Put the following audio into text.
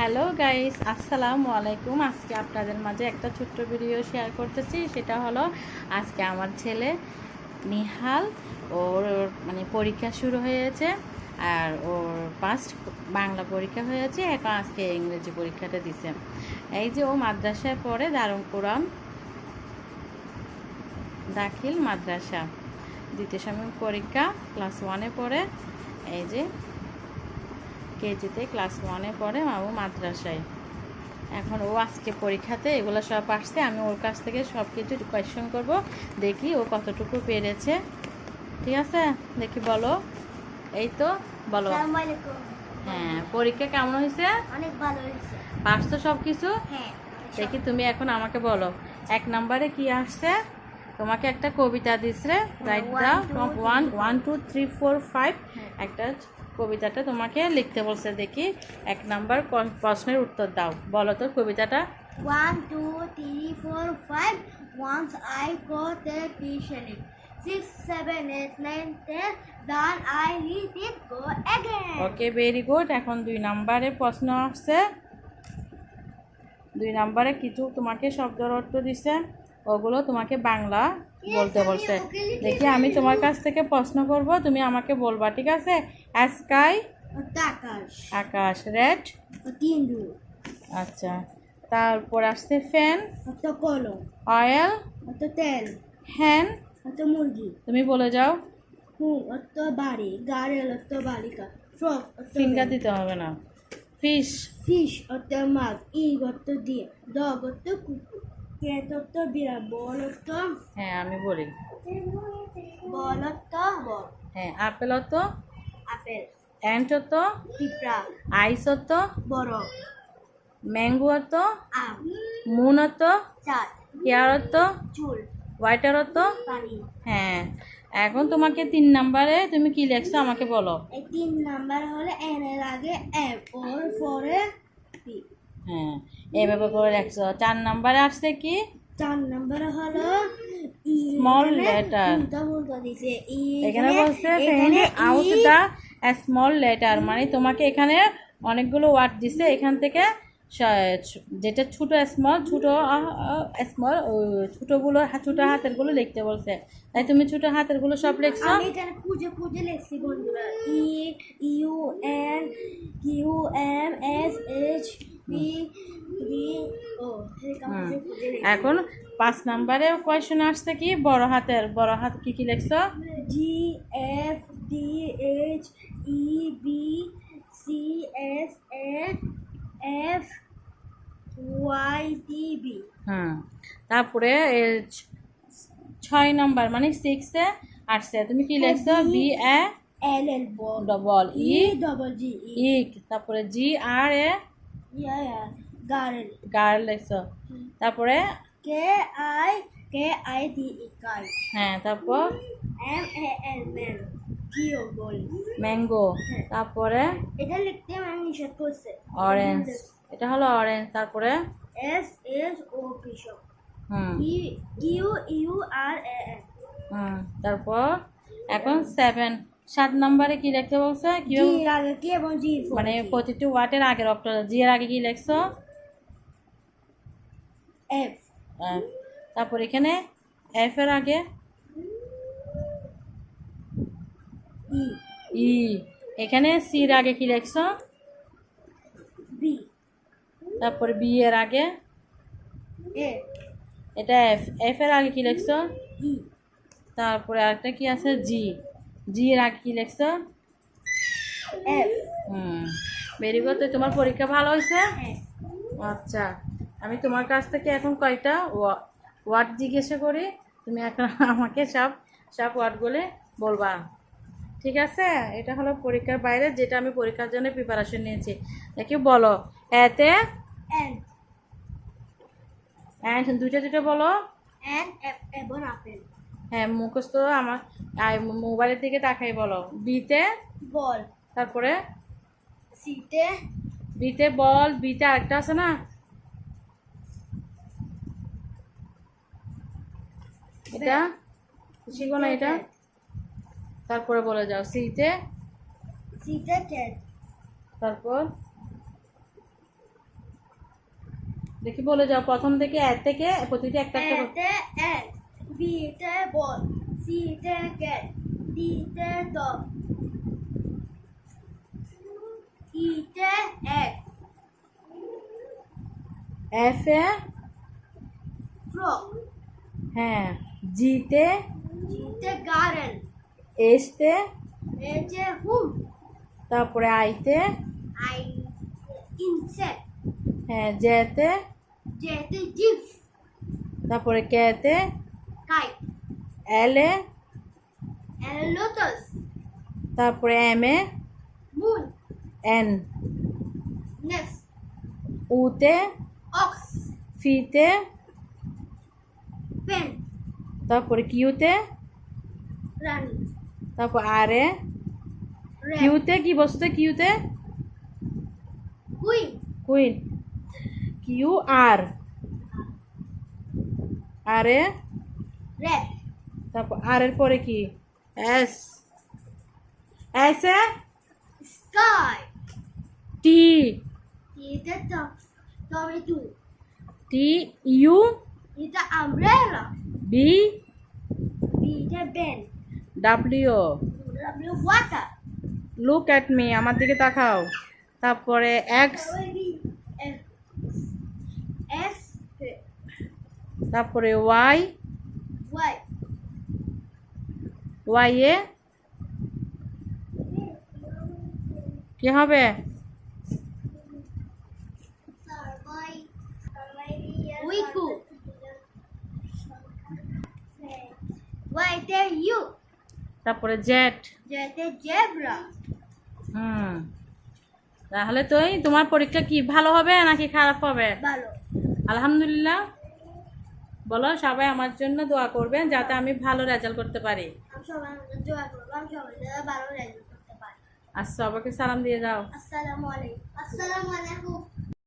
Hello guys, আসসালামু আলাইকুম। আজকে আপনাদের মাঝে একটা ছোট্ট ভিডিও শেয়ার করতেছি। সেটা হলো, আজকে আমার ছেলে নিহাল, ওর মানে পরীক্ষা শুরু হয়েছে আর ওর ফার্স্ট বাংলা পরীক্ষা হয়েছে। এখন আজকে ইংরেজি পরীক্ষাটা দিছে। এই যে ও মাদ্রাসায় পড়ে দারুণ কোরআন দাখিল মাদ্রাসা। দ্বিতীয় সময় পরীক্ষা ক্লাস ওয়ানে পড়ে। এই যে কেজিতে ক্লাস ওয়ানে পড়ে মামু মাদ্রাসায়। এখন ও আজকে পরীক্ষাতে এগুলো সব আসছে আমি ওর কাছ থেকে সব কিছু কোয়েশ্চেন করব দেখি ও কতটুকু পেরেছে। ঠিক আছে? দেখি বলো। এই তো বলো। হ্যাঁ পরীক্ষা কেমন হয়েছে? অনেক ভালো হয়েছে। পারছ সব কিছু হ্যাঁ দেখি তুমি এখন আমাকে বলো এক নম্বরে কি আসছে? তোমাকে একটা কবিতা দিচ্ছে right the one one two three four five হ্যাঁ। একটা কবিতাটা তোমাকে লিখতে বলছে দেখি এক নাম্বার প্রশ্নের উত্তর দাও। বলো তো কবিতাটা। One two three four five once I go to টিউশনে six seven eight nine ten then I read it go again okay very good এখন দুই নাম্বারে প্রশ্ন আসছে। দুই নাম্বারে কিছু তোমাকে শব্দের অর্থ দিছে। ওগুলো তোমাকে বাংলা বলতে বলছে। দেখি আমি তোমার কাছ থেকে প্রশ্ন করব, তুমি আমাকে বলবা, ঠিক আছে? স্কাই আকাশ আকাশ রেড আচ্ছা। তারপর আসছে ফ্যান কলম অয়েল তেল হ্যান মুরগি তুমি বলে যাও। বাড়ি গাড়েল বালিকা অত ফিঙ্গার দিতে হবে না। ফিশ ফিশ অত মাছ ইগ অত দিয়ে ডগ অত কুকুর। কেত অত বিড়াল? বল অত হ্যাঁ আমি বলি। বল অত হ্যাঁ আপেল তো আপেল। অ্যান্ট তো পিঁপড়া। আইস তো বড়। ম্যাঙ্গো তো আম। মুন তো চাঁদ হেয়ার তো চুল। হোয়াইটার তো পানি। হ্যাঁ এখন তোমাকে তিন নাম্বারে তুমি কি লেখছো আমাকে বলো। এই তিন নাম্বার হলে এর আগে এম ওর পরে পি। হ্যাঁ এইভাবে করে লেখছো চার নাম্বারে আসছে কি? চার নাম্বার হলো ই Small এখানে বলছে এখানে আউট দা স্মল লেটার মানে তোমাকে এখানে অনেকগুলো ওয়ার্ড দিছে। এখান থেকে যেটা ছোট স্মল ছোট স্মল ছোটগুলো ছোট হাতেরগুলো লিখতে বলছে। তাই তুমি ছোট হাতেরগুলো সব লিখছো? আমি এখানে খুঁজে খুঁজে লিখছি বন্ধুরা। E U N Q M S H P এখন পাঁচ নাম্বারে কোয়েশন আসছে কি? বড় হাতের বড় হাত কি কি লিখছো? G F D H E B C S F Y T B হুম তারপরে ছয় নাম্বার মানে সিক্সে আসছে। তুমি কি লিখছো? B A L L double E double G E তারপরে G R A girl girl লিখছো তারপরে? K I K I D E হ্যাঁ তারপর? এম এ এল ম্যান কিও বল ম্যাঙ্গো তারপরে? এটা লিখতে আমি নিষেধ করছে। অরেঞ্জ এটা হলো অরেঞ্জ তারপরে? এস এস ও কৃষক হুম। E Q U R A N হুম তারপর? এখন সেভেন সাত নম্বরে কি লিখতে বলছে? কি মানে প্রতিটি ওয়ার্ডের আগের অক্ষর জি এর আগে কি লিখছো? এফ F তারপর এখানে এফ এর আগে ই ই এখানে সির আগে কি লিখছো? বি তারপর বি এর আগে এ এটা এফ এফ এর আগে কি লিখছো? ই তারপরে আরেকটা কি আছে? জি জি এর আগে কি লিখছো? এফ হুম। ভেরি গুড তোমার পরীক্ষা ভালো হয়েছে? হ্যাঁ। আচ্ছা। আমি তোমার কাছ থেকে এখন কয়টা ওয়া- ওয়ার্ড জিজ্ঞাসা করি তুমি এখন আমাকে সব সব ওয়ার্ডগুলো বলবা। ঠিক আছে? এটা হলো পরীক্ষার বাইরে যেটা আমি পরীক্ষার জন্য প্রিপারেশন নিয়েছি। দেখি বলো। এতে? অ্যান্ড দুটো দুটো বলো। হ্যাঁ মুখস্থ আমার মোবাইলের দিকে তাকাই বলো। বিতে? বল। তারপরে? সিতে? বিতে বল বিতে আরেকটা আছে না? এটা শিখব না এটা? তারপরে বলে যাও। সিতে সিতে ক্যাট তারপর? দেখি বলে যাও। প্রথম থেকে এক থেকে প্রতিটি একটা একটা বিতে বল সিতে ডিতে ইতে এফ এ? হ্যাঁ। জিতে জিতে garden এসতে এতে hoop তারপরে আইতে I insect হ্যাঁ জেতে যেতে জিপ তারপরে কেতে kite এলে lotus তারপরে M A moon N nest উতে ox ফিতে pen তারপরে কিউতে run তারপর আর এ rat কিউতে কি বসতে কিউতে queen queen Q R R A rat তারপর আর এর পরে কি S S A sky. T It's a to- tomato. T U It's an umbrella. B It's a pen. W W look at me আমার দিকে তাকাও। তারপরে এক্স S তারপরে ওয়াই Y. ওয়াই এ? কি হবে? Wiku. You. তারপরে জেট zebra. হুম। তাহলে তুই তোমার পরীক্ষা কি ভালো হবে নাকি খারাপ হবে? ভালো। আলহামদুলিল্লাহ। বলো সবাই আমার জন্য দোয়া করবেন যাতে আমি ভালো রেজাল্ট করতে পারি। আর সবাইকে সালাম দিয়ে যাও। আসসালামু আলাইকুম। আসসালামু আলাইকুম।